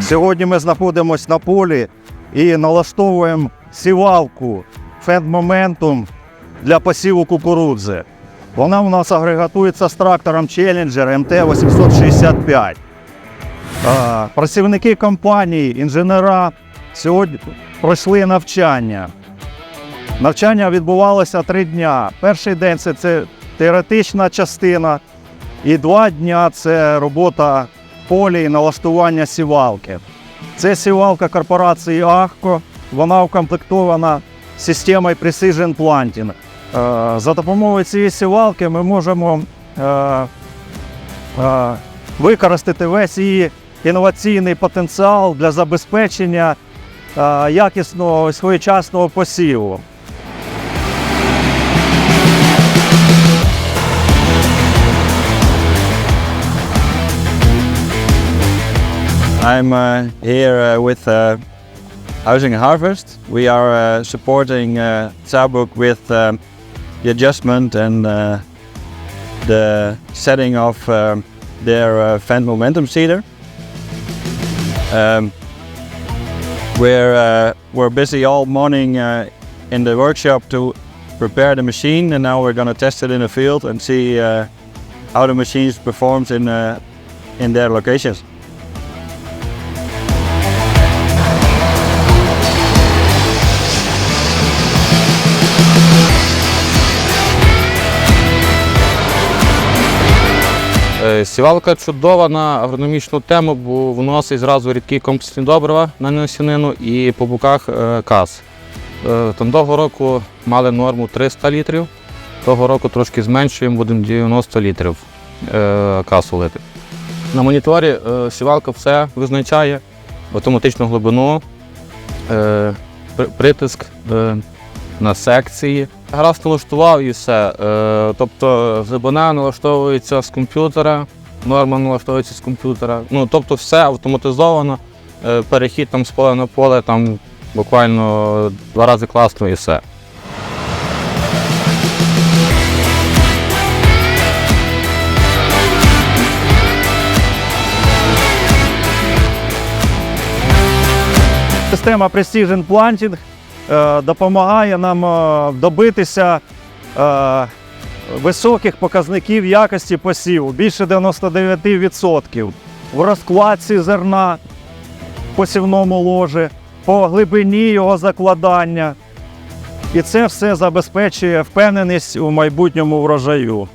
Сьогодні ми знаходимося на полі і налаштовуємо сівалку Fend Momentum для посіву кукурудзи. Вона у нас агрегатується з трактором Challenger MT865. Працівники компанії, інженера сьогодні пройшли навчання. Навчання відбувалося три дня. Перший день це, це теоретична частина, і два дня це робота полі і налаштування сівалки. Це сівалка корпорації Ахко. Вона укомплектована системою Precision Planting. Е, За допомогою цієї сівалки ми можемо е, е, використати весь її інноваційний потенціал для забезпечення якісного своєчасного посіву. I'm uh, here uh, with uh, Housing Harvest. We are uh, supporting uh, with um, the adjustment and uh, the setting of um, their uh, Fendt Momentum seeder. Um, we're, we're busy all morning in the workshop to prepare the machine and now we're going to test it in the field and see how the machine performs in, in their locations. Сівалка чудова на агрономічну тему, бо вносить зразу рідкі комплексні добрива на насінину і по боках е, каз. Е, Там того року мали норму 300 літрів, того року трошки зменшуємо, будемо 90 літрів е, касу лити. На моніторі сівалка все визначає, автоматичну глибину, притиск на секції. Гаразд налаштував і все. Е, тобто глибина налаштовується з комп'ютера, норма налаштовується з комп'ютера. Ну, тобто все автоматизовано. Е, перехід там з поля на поле, там буквально два рази класно і все. Система Precision Planting допомагає нам е, добитися е, високих показників якості посіву, більше 99% в розкладці зерна в посівному ложі, по глибині його закладання. І це все забезпечує впевненість у майбутньому врожаю.